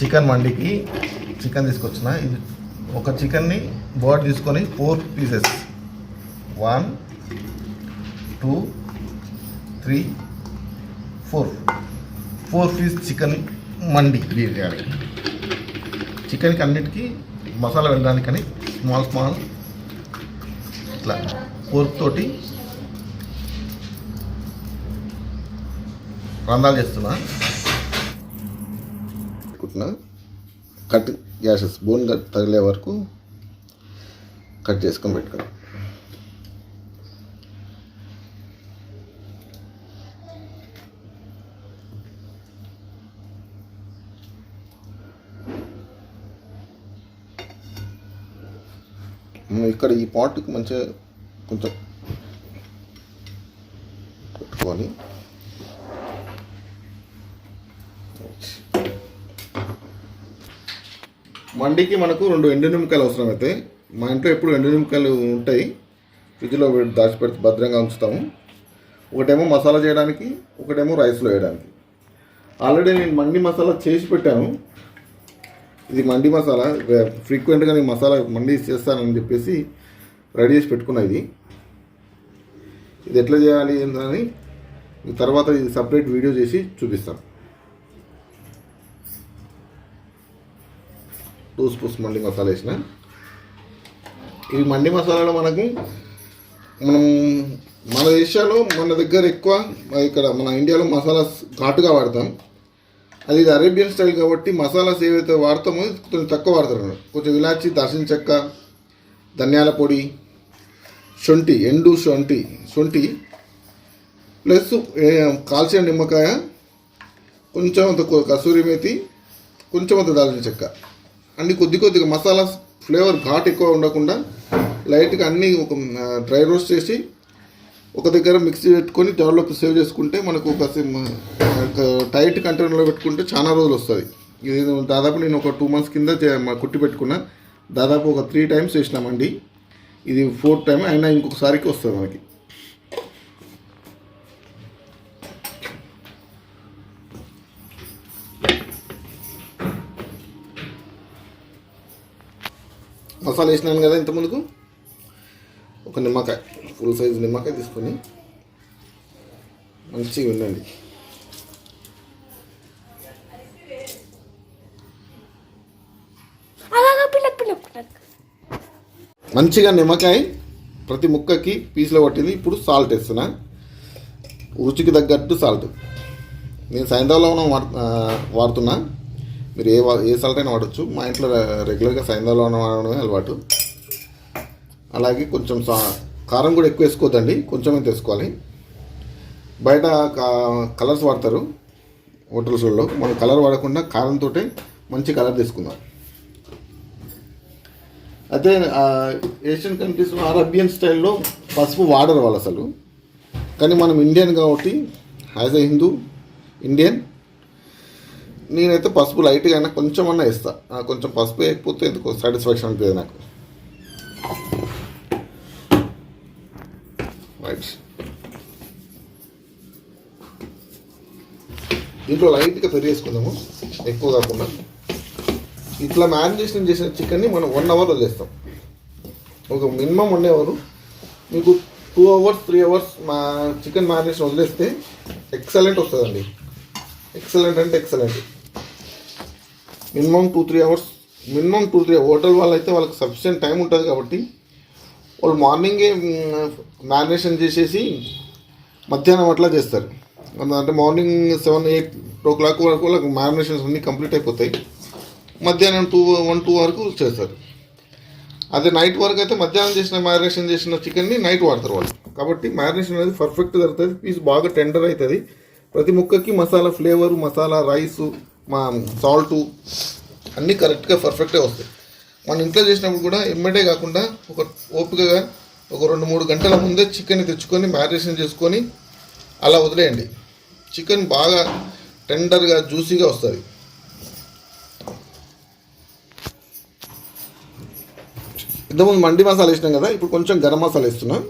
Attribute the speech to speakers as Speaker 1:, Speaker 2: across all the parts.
Speaker 1: Chicken మండికి chicken తీసుకొచ్చిన. ఇది ఒక చికెన్ని బోర్డ్ తీసుకొని four pieces. One two three four. Four piece chicken mandi. Biryani చికెన్కి అన్నిటికీ మసాలా వెళ్ళడానికని స్మాల్ స్మాల్. ఇట్లా ఫోర్క్ తోటి రంధాలు చేస్తున్నా. పెట్టుకుంటున్నా కట్ గ్యాసెస్ బోన్ తగిలే వరకు కట్ చేసుకొని పెట్టుకున్నా ఇక్కడ ఈ పాట్కి మంచిగా కొంచెం పెట్టుకొని మండికి మనకు రెండు ఎండు నిమ్మకాయలు అవసరం అయితే మా ఇంట్లో ఎప్పుడు ఎండు నిమ్మకాయలు ఉంటాయి ఫ్రిడ్జ్లో దాచిపెడితే భద్రంగా ఉంచుతాము. ఒకటేమో మసాలా చేయడానికి ఒకటేమో రైస్లో వేయడానికి. ఆల్రెడీ నేను మండి మసాలా చేసి పెట్టాను. ఇది మండి మసాలా ఫ్రీక్వెంట్గా నేను మసాలా మండి చేస్తానని చెప్పేసి రెడీ చేసి పెట్టుకున్నా ఇది. ఇది ఎట్లా చేయాలి అని తర్వాత ఇది సపరేట్ వీడియో చేసి చూపిస్తాను. టూ స్పూన్స్ మండి మసాలా వేసిన. ఇవి మండి మసాలాలో మనకు మనం మన దేశాల్లో మన దగ్గర ఎక్కువ ఇక్కడ మన ఇండియాలో మసాలాస్ ఘాటుగా వాడతాం. అది ఇది అరేబియన్ స్టైల్ కాబట్టి మసాలాస్ ఏవైతే వాడతామో కొంచెం తక్కువ వాడతారు కొంచెం ఇలాచి దాల్చిన చెక్క ధనియాల పొడి శొంఠి ఎండు శొంఠి శొంఠి ప్లస్ కాల్చిన నిమ్మకాయ కొంచెం అంత కసూరి మేతి కొంచెం అంత దాల్చిన చెక్క. అన్ని కొద్ది కొద్దిగా మసాలా ఫ్లేవర్ ఘాట్ ఎక్కువ ఉండకుండా లైట్గా అన్నీ ఒక డ్రై రోస్ట్ చేసి ఒక దగ్గర మిక్సీ పెట్టుకొని జార్లో సేవ్ చేసుకుంటే మనకు ఒక ఒక టైట్ కంటైనర్లో పెట్టుకుంటే చాలా రోజులు వస్తుంది. ఇది దాదాపు నేను ఒక టూ మంత్స్ కింద కుట్టి పెట్టుకున్నా. దాదాపు ఒక త్రీ టైమ్స్ చేసినామండి. ఇది ఫోర్త్ టైం అయినా ఇంకొకసారికి వస్తుంది మనకి. మసాలా వేసినాను కదా ఇంత ముందుకు ఒక నిమ్మకాయ ఫుల్ సైజ్ నిమ్మకాయ తీసుకొని మంచిగా ఉండండి మంచిగా నిమ్మకాయ ప్రతి ముక్కకి పీసులో పట్టింది. ఇప్పుడు సాల్ట్ వేస్తున్నా. రుచికి తగ్గట్టు సాల్ట్ నేను సాయంత్రం లవణం వాడు ఆ, వాడుతున్నా. మీరు ఏ వా- ఏ సాల్ట్ అయినా వాడచ్చు. మా ఇంట్లో రెగ్యులర్గా సాయంత్రం లవణం వాడడమే అలవాటు. అలాగే కొంచెం సా కారం కూడా ఎక్కువ వేసుకోవద్దండి. కొంచెమే తీసుకోవాలి. బయట కా- కలర్స్ వాడతారు హోటల్స్లో మనం కలర్ వాడకుండా కారంతో మంచి కలర్ తీసుకుందాం. అయితే ఏషియన్ కంట్రీస్ అరబియన్ స్టైల్లో పసుపు వాడరు వాళ్ళు అసలు. కానీ మనం ఇండియన్ కాబట్టి యాజ్ ఎ హిందూ ఇండియన్ నేనైతే పసుపు లైట్గా అయినా కొంచెం అన్నా ఇస్తా కొంచెం పసుపు వేయకపోతే ఎందుకు సాటిస్ఫాక్షన్ అనిపించదు నాకు. రైట్ దీంట్లో లైట్గా పెరిగేసుకుందాము ఎక్కువ కాకుండా. ఇట్లా మ్యారినేషన్ చేసిన చికెన్ని మనం వన్ అవర్ వదిలేస్తాం. ఒక మినిమం వన్ అవర్. మీకు టూ అవర్స్ త్రీ అవర్స్ మా చికెన్ మ్యారినేషన్ వదిలేస్తే ఎక్సలెంట్ వస్తుందండి. ఎక్సలెంట్ అంటే excellent. Minimum two three hours minimum two three hotel వాళ్ళు అయితే వాళ్ళకి సఫిషియెంట్ టైం ఉంటుంది కాబట్టి వాళ్ళు మార్నింగే మ్యారినేషన్ చేసేసి మధ్యాహ్నం అట్లా చేస్తారు. అంటే morning seven eight o'clock వరకు వాళ్ళకి మ్యారినేషన్స్ అన్నీ కంప్లీట్ అయిపోతాయి. మధ్యాహ్నం టూ వన్ టూ వరకు చేస్తారు. అదే నైట్ వరకు అయితే మధ్యాహ్నం చేసిన మ్యారినేషన్ చేసిన చికెన్ని నైట్ వాడతారు వాళ్ళు. కాబట్టి మ్యారినేషన్ అనేది పర్ఫెక్ట్ జరుగుతుంది పీస్ బాగా టెండర్ అవుతుంది. ప్రతి ముక్కకి మసాలా ఫ్లేవర్ మసాలా రైసు మా సాల్టు అన్నీ కరెక్ట్గా పర్ఫెక్ట్గా వస్తాయి. మన ఇంట్లో చేసినప్పుడు కూడా ఎమ్మటే కాకుండా ఒక ఓపికగా ఒక రెండు మూడు గంటల ముందే చికెన్ తెచ్చుకొని మ్యారినేషన్ చేసుకొని అలా వదిలేయండి. చికెన్ బాగా టెండర్గా జ్యూసీగా వస్తుంది. ఇంతకుముందు మండి మసాలా వేసినాం కదా ఇప్పుడు కొంచెం గరం మసాలా వేస్తున్నాం.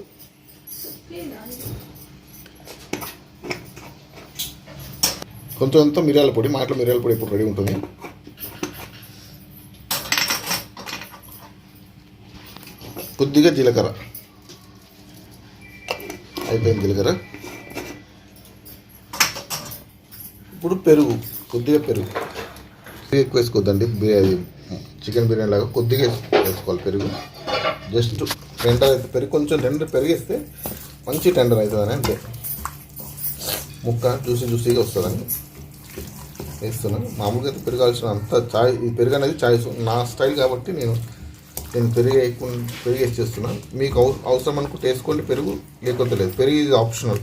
Speaker 1: కొంచెం మిరియాల పొడి మా మిరియాల పొడి ఇప్పుడు రెడీ ఉంటుంది. కొద్దిగా జీలకర్ర. అయిపోయింది జీలకర్ర. ఇప్పుడు పెరుగు కొద్దిగా పెరుగు. ఎక్కువ వేసుకోవద్దండి. బిర్యానీ చికెన్ బిర్యానీ లాగా కొద్దిగా వేసుకోవాలి పెరుగు. జస్ట్ టెండర్ అయితే పెరుగు కొంచెం టెండర్ పెరిగేస్తే మంచి టెండర్ అవుతుందని అంటే ముక్క చూసి చూసిగా వస్తుందండి. వేస్తున్నాను మామూలుగా అయితే పెరగాల్సిన అంత చాయ్ ఈ పెరుగు అనేది చాయ్ నా స్టైల్ కాబట్టి నేను నేను పెరుగు వేయకుండా పెరుగు వేసి చేస్తున్నాను మీకు అవసరం అనుకుంటే వేసుకోండి పెరుగు లేకపోతే లేదు. పెరుగు ఇది ఆప్షనల్.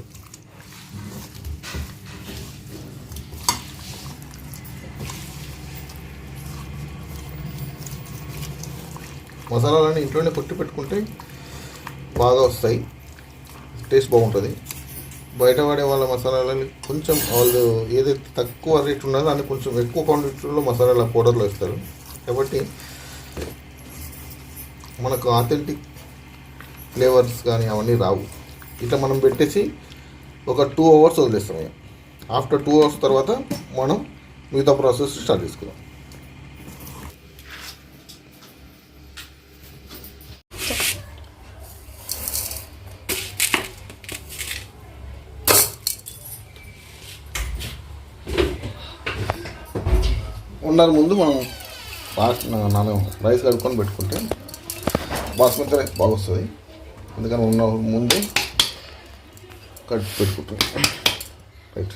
Speaker 1: మసాలాలన్నీ ఇంట్లోనే కొట్టి పెట్టుకుంటే బాగా వస్తాయి. టేస్ట్ బాగుంటుంది. బయట వాడే వాళ్ళ మసాలాలని కొంచెం వాళ్ళు ఏదైతే తక్కువ రేట్ ఉన్నదో దాన్ని కొంచెం ఎక్కువ క్వాంటిటీలో మసాలాల పౌడర్లో వేస్తారు. కాబట్టి మనకు ఆథెంటిక్ ఫ్లేవర్స్ కానీ అవన్నీ రావు. ఇట్లా మనం పెట్టేసి ఒక టూ అవర్స్ వదిలేస్తాం ఆఫ్టర్ టూ అవర్స్ తర్వాత మనం మిగతా ప్రాసెస్ స్టార్ట్ చేసుకుందాం. ఉండాలి ముందు మనం బాస్ నాన్న రైస్ కడుక్కొని పెట్టుకుంటే బాస్మతి రైస్ బాగా వస్తుంది. ఎందుకని ఉన్న ముందు కట్ పెట్టుకుంటాం. రైట్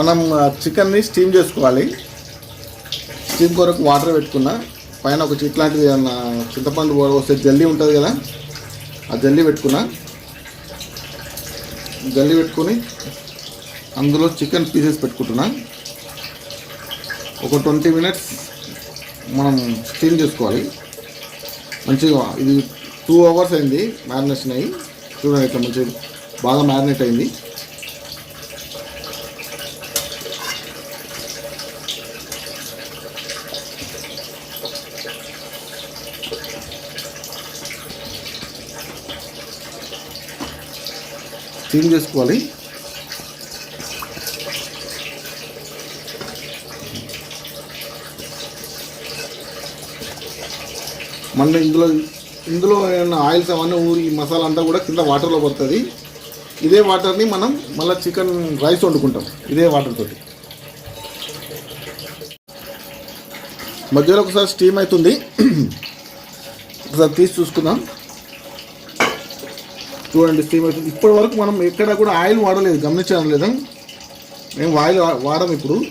Speaker 1: మనం చికెన్ని స్టీమ్ చేసుకోవాలి. స్టీమ్ కొరకు వాటర్ పెట్టుకున్నా. పైన ఒక ఇట్లాంటిది ఏమన్నా చింతపండు వస్తే జల్లీ ఉంటుంది కదా ఆ జల్లీ పెట్టుకున్నా. జల్లీ పెట్టుకొని అందులో చికెన్ పీసెస్ పెట్టుకుంటున్నా. ఒక ట్వంటీ మినిట్స్ మనం స్టీమ్ చేసుకోవాలి. మంచిగా ఇది టూ అవర్స్ అయింది మ్యారినేషన్ అయ్యి. చూడండి ఇట్లా మంచిగా బాగా మ్యారినేట్ అయింది. స్టీమ్ చేసుకోవాలి. మళ్ళీ ఇందులో ఇందులో ఏమైనా ఆయిల్స్ అవన్నీ ఊరి మసాలా అంతా కూడా కింద వాటర్లో పడుతుంది. ఇదే వాటర్ని మనం మళ్ళీ చికెన్ రైస్ వండుకుంటాం. ఇదే వాటర్ తోటి. మధ్యలో ఒకసారి స్టీమ్ అవుతుంది. ఒకసారి తీసి చూసుకుందాం. చూడండి స్టీమ్ అవుతుంది. ఇప్పటి వరకు మనం ఎక్కడ కూడా ఆయిల్ వాడలేదు గమనించడం లేదా? మేము ఆయిల్ వా- ఇప్పుడు.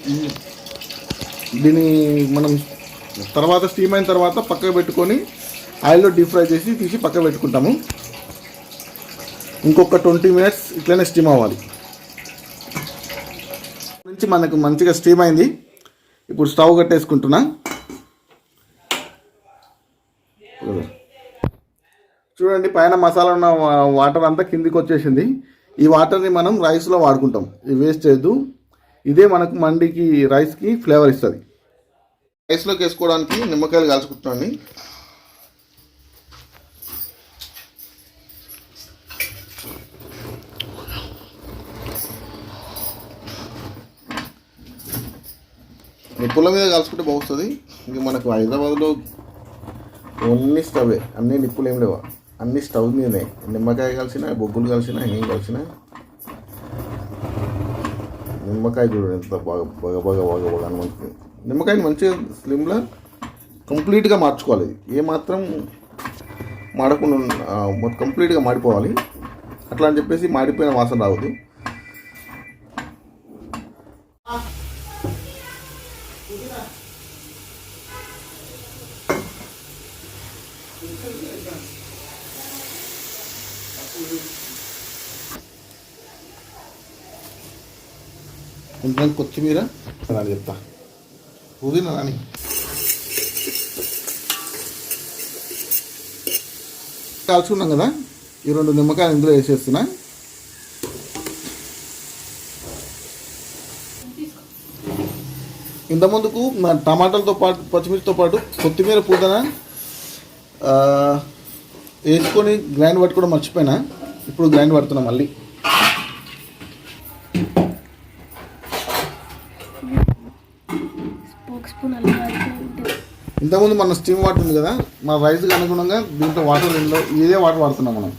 Speaker 1: దీన్ని మనం తర్వాత స్టీమ్ అయిన తర్వాత పక్కకు పెట్టుకొని ఆయిల్లో డీప్ ఫ్రై చేసి తీసి పక్కన పెట్టుకుంటాము. ఇంకొక ట్వంటీ మినిట్స్ ఇట్లనే స్టీమ్ అవ్వాలి. నుంచి మనకు మంచిగా స్టీమ్ అయింది. ఇప్పుడు స్టవ్ కట్టేసుకుంటున్నా. చూడండి పైన మసాలా ఉన్న వాటర్ అంతా కిందికి వచ్చేసింది. ఈ వాటర్ని మనం రైస్లో వాడుకుంటాం. ఇది వేస్ట్ చేయొద్దు. ఇదే మనకు మండికి రైస్కి ఫ్లేవర్ ఇస్తుంది. రైస్లోకి వేసుకోవడానికి నిమ్మకాయలు కాల్చుకుంటున్నాను. నిప్పుల మీద కలుసుకుంటే బాగుస్తుంది ఇంక మనకు హైదరాబాద్లో ఓన్లీ స్టవే అన్ని నిప్పులు ఏం లేవా? అన్ని స్టవ్ మీదనే. నిమ్మకాయ కలిసిన బొగ్గులు కలిసిన ఏం కలిసిన నిమ్మకాయ చూడండి ఎంత బాగా బాగా బాగా బాగా బాగా అనుకుంటుంది నిమ్మకాయని మంచిగా స్లిమ్లో కంప్లీట్గా మార్చుకోవాలి. ఇది ఏ మాత్రం మాడకుండా కంప్లీట్గా మాడిపోవాలి. అట్లా అని చెప్పేసి మాడిపోయిన వాసన రావద్దు. కొంచెం కొత్తిమీర. నాని చెప్తా. పుదీనా నాని కాల్చుకున్నాం కదా? ఈ రెండు నిమ్మకాయలు ఇందులో వేసేస్తున్నా. ఇంత ముందుకు నా టమాటాలతో పాటు పచ్చిమిర్చితో పాటు కొత్తిమీర పుదీనా వేసుకొని గ్రైండ్ పట్టుకోవడం మర్చిపోయినా. ఇప్పుడు గ్రైండ్ పడుతున్నా మళ్ళీ. ఇంతకుముందు మన స్టీమ్ వాటర్ ఉంది కదా మన రైస్కి అనుగుణంగా దీంట్లో వాటర్ ఇంట్లో ఇదే వాటర్ వాడుతున్నాం మనం.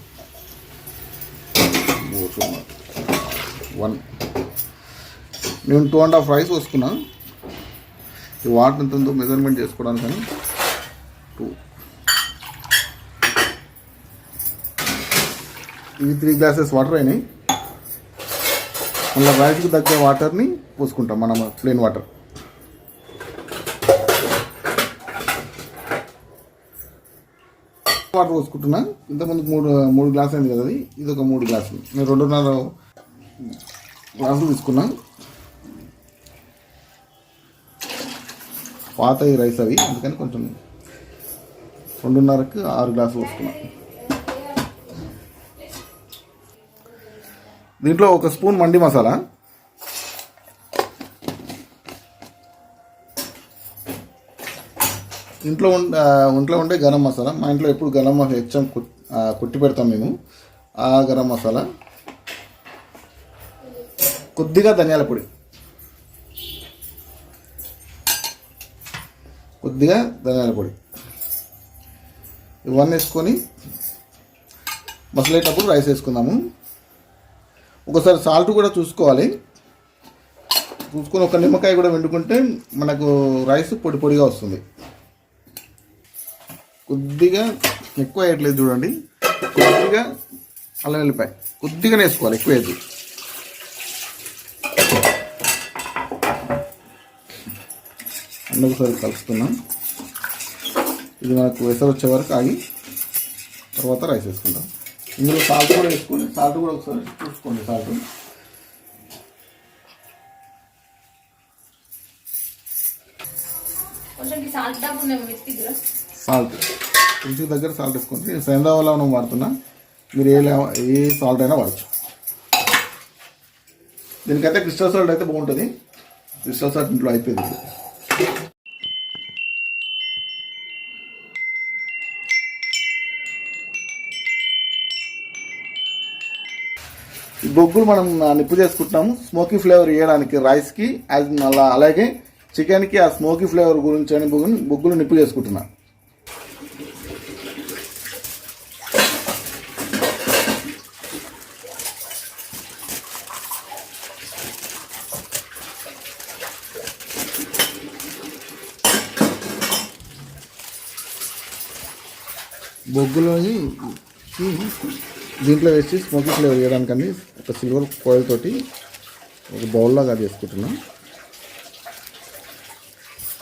Speaker 1: వన్ నేను టూ అండ్ హాఫ్ రైస్ పోసుకున్నాం. ఈ వాటర్ ఎంత ఉందో మెజర్మెంట్ చేసుకోవడానికి కానీ టూ ఇవి త్రీ గ్లాసెస్ వాటర్ అయినాయి. మళ్ళీ రైస్కి తగ్గ వాటర్ని పోసుకుంటాం మనం ప్లెయిన్ వాటర్ వాటర్ పోసుకుంటున్నా. ఇంతకుముందు మూడు మూడు గ్లాసులు అయింది కదా అది. ఇది ఒక మూడు గ్లాసులు. నేను రెండున్నర గ్లాసులు తీసుకున్నా. పాత రైస్ అవి. అందుకని కొంచెం రెండున్నరకు ఆరు గ్లాసులు పోసుకున్నా. దీంట్లో ఒక స్పూన్ మండి మసాలా. ఇంట్లో ఇంట్లో ఉండే గరం మసాలా మా ఇంట్లో ఎప్పుడు గరం మసాలా హెచ్చం కొట్టి పెడతాం మేము. ఆ గరం మసాలా కొద్దిగా ధనియాల పొడి. కొద్దిగా ధనియాల పొడి. ఇవన్నీ వేసుకొని మసలేటప్పుడు రైస్ వేసుకుందాము. ఒకసారి సాల్ట్ కూడా చూసుకోవాలి. చూసుకొని ఒక నిమ్మకాయ కూడా వండుకుంటే మనకు రైస్ పొడి పొడిగా వస్తుంది. కొద్దిగా ఎక్కువ వేయట్లేదు చూడండి. కొద్దిగా అల్లం వెల్లిపాయ. కొద్దిగానే వేసుకోవాలి ఎక్కువ వేయద్దు. అందుకోసారి కలుపుతున్నాం ఇది మనకు వెసరు వచ్చే వరకు ఆగి తర్వాత రైస్ వేసుకుంటాం ఇందులో సాల్ట్ కూడా వేసుకోండి. సాల్ట్ కూడా ఒకసారి చూసుకోండి సాల్ట్
Speaker 2: కొంచెం సాల్ట్ డబ్బు వెతికిద్దురా.
Speaker 1: సాల్ట్. రుచికి దగ్గర సాల్ట్ వేసుకుంటే నేను లవణం వాడుతున్నా. మీరు ఏ ఏ సాల్ట్ అయినా వాడచ్చు. దీనికైతే క్రిస్టల్ సాల్ట్ అయితే బాగుంటుంది. క్రిస్టల్ సాల్ట్ ఇంట్లో అయిపోయింది. ఈ బొగ్గులు మనం నిప్పు చేసుకుంటున్నాము. స్మోకీ ఫ్లేవర్ ఇవ్వడానికి రైస్కి అది అలా అలాగే చికెన్కి ఆ స్మోకీ ఫ్లేవర్ గురించి అని బొగ్గులు బొగ్గులు నిప్పు చేసుకుంటున్నాను ముగ్గులోని దీంట్లో వేసి స్మోకీ ఫ్లేవర్ వేయడానికని ఒక సిల్వర్ కోయిల్ తోటి ఒక బౌల్లాగా చేసుకుంటున్నాం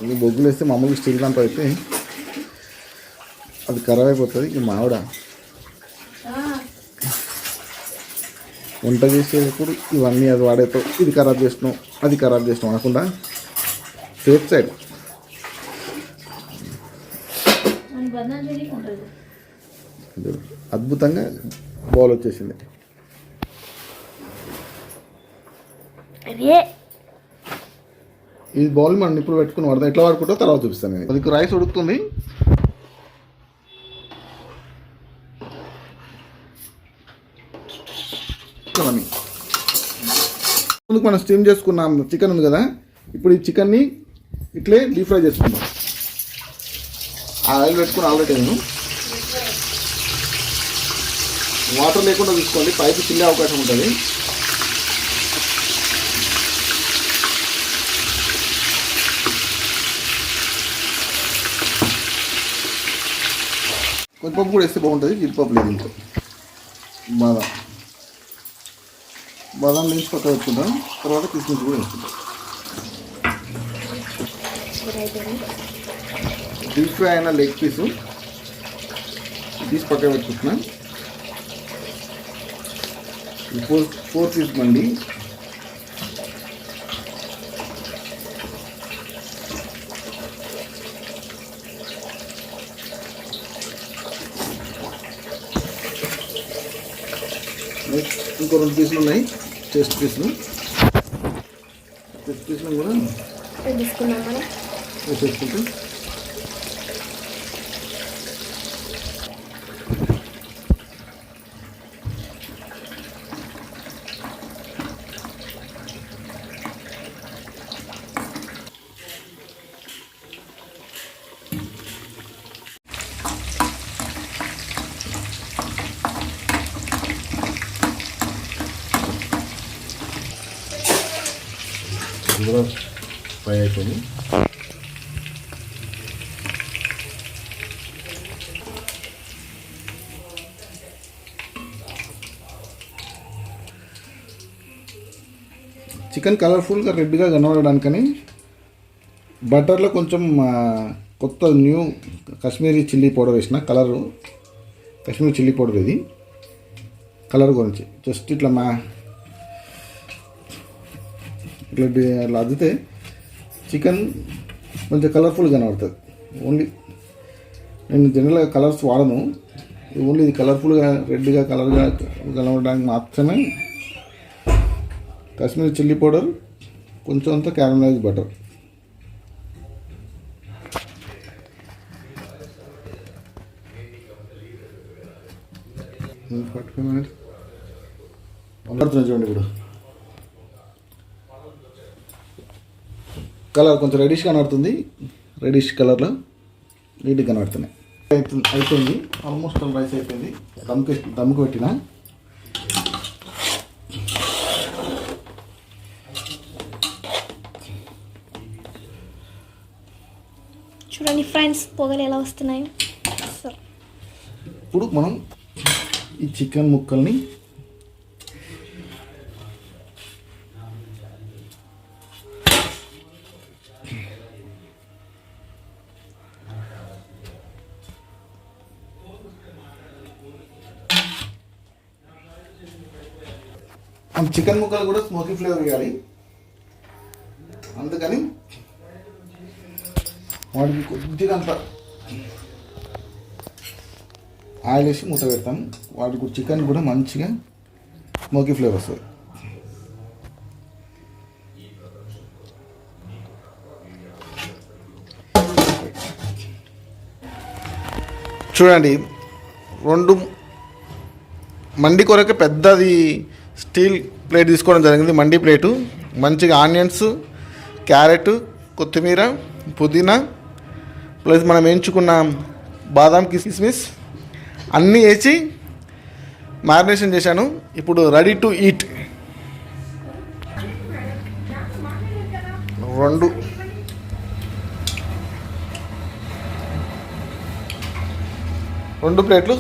Speaker 1: ఇది బొగ్గులు వేస్తే మామూలుగా స్టీల్ దాంట్లో అయితే అది ఖరాబ్ అయిపోతుంది. ఇది మావిడ వంట చేసేటప్పుడు ఇవన్నీ అది వాడేతో ఇది ఖరాబ్ చేసినాం అది ఖరాబ్ చేసినాం అనకుండా సేఫ్ సైడ్
Speaker 2: మన బంధం చేయడానికి ఉంటుంది
Speaker 1: అద్భుతంగా బౌల్ వచ్చేసింది. ఈ బౌల్ మనం ఇప్పుడు పెట్టుకుని వాడదాం ఎట్లా వాడుకుంటో తర్వాత చూపిస్తాను నేను. అది రైస్ ఉడుకుతుంది. ముందుకు మనం స్టీమ్ చేసుకున్నాం. చికెన్ ఉంది కదా? ఇప్పుడు ఈ చికెన్ని ఇట్లే డీప్ ఫ్రై చేసుకుందాం. ఆయిల్ పెట్టుకుని ఆల్రెడీ నేను. వాటర్ లేకుండా చూసుకోండి. పైపు చిల్లే అవకాశం ఉంటుంది. కొంచెం కూడా వేస్తే బాగుంటుంది. జీడిపప్పు లేదు ఇంట్లో బాదం బాదం నుంచి పక్క పెట్టుకుంటాం తర్వాత కిస్మిస్ కూడా వేసుకుంటాం డీప్ ఫ్రై అయిన లెగ్ పీసు తీసి పక్క పెట్టుకుంటున్నా. ఈ ఫోర్ ఫోర్ నెక్స్ట్ ఇంకో రెండు పీసులు ఉన్నాయి. చెస్ట్ పీసులు చెస్ట్ పీసులు కూడా
Speaker 2: తీసుకున్నాం
Speaker 1: కూడా ఫ్రై అయిపోయింది. చికెన్ కలర్ఫుల్గా రెడ్గా కనబడడానికని బటర్లో కొంచెం కొత్త న్యూ కాశ్మీరీ చిల్లీ పౌడర్ వేసిన కలరు కాశ్మీరీ చిల్లీ పౌడర్ ఇది. కలర్ గురించి జస్ట్ ఇట్లా మా ఇట్లా అలా అద్దితే చికెన్ కొంచెం కలర్ఫుల్ కనబడుతుంది ఓన్లీ నేను జనరల్గా కలర్స్ వాడను ఓన్లీ ఇది కలర్ఫుల్గా రెడ్గా కలర్గా కనబడడానికి మాత్రమే కాశ్మీరీ చిల్లీ పౌడర్ కొంచెం అంత క్యారమలైజ్ బటర్ పడుతుంది చూడండి ఇప్పుడు కలర్ కొంచెం రెడిష్ కనబడుతుంది. రెడిష్ కలర్లో నీట్గా కనబడుతున్నాయి. అయిపోయింది. ఆల్మోస్ట్ రైస్ అయిపోయింది. దమ్కి దమ్కి పెట్టిన.
Speaker 2: చూడండి ఫ్రెండ్స్ పొగలు ఎలా వస్తున్నాయో.
Speaker 1: ఇప్పుడు మనం ఈ చికెన్ ముక్కల్ని అండ్ చికెన్ ముక్కలు కూడా స్మోకీ ఫ్లేవర్ ఇవ్వాలి. అందుకని వాటికి కొద్దిగా అంత ఆయిల్ వేసి మూత పెడతాం. వాటికి చికెన్ కూడా మంచిగా స్మోకీ ఫ్లేవర్ వస్తుంది. చూడండి రెండు మండి కొరకు పెద్దది స్టీల్ ప్లేట్ తీసుకోవడం జరిగింది. మండి ప్లేటు మంచిగా ఆనియన్స్ క్యారెట్ కొత్తిమీర పుదీనా ప్లస్ మనం వేయించుకున్న బాదాం కిస్మిస్ అన్నీ వేసి మ్యారినేషన్ చేశాను. ఇప్పుడు రెడీ టు ఈట్. రెండు. రెండు ప్లేట్లు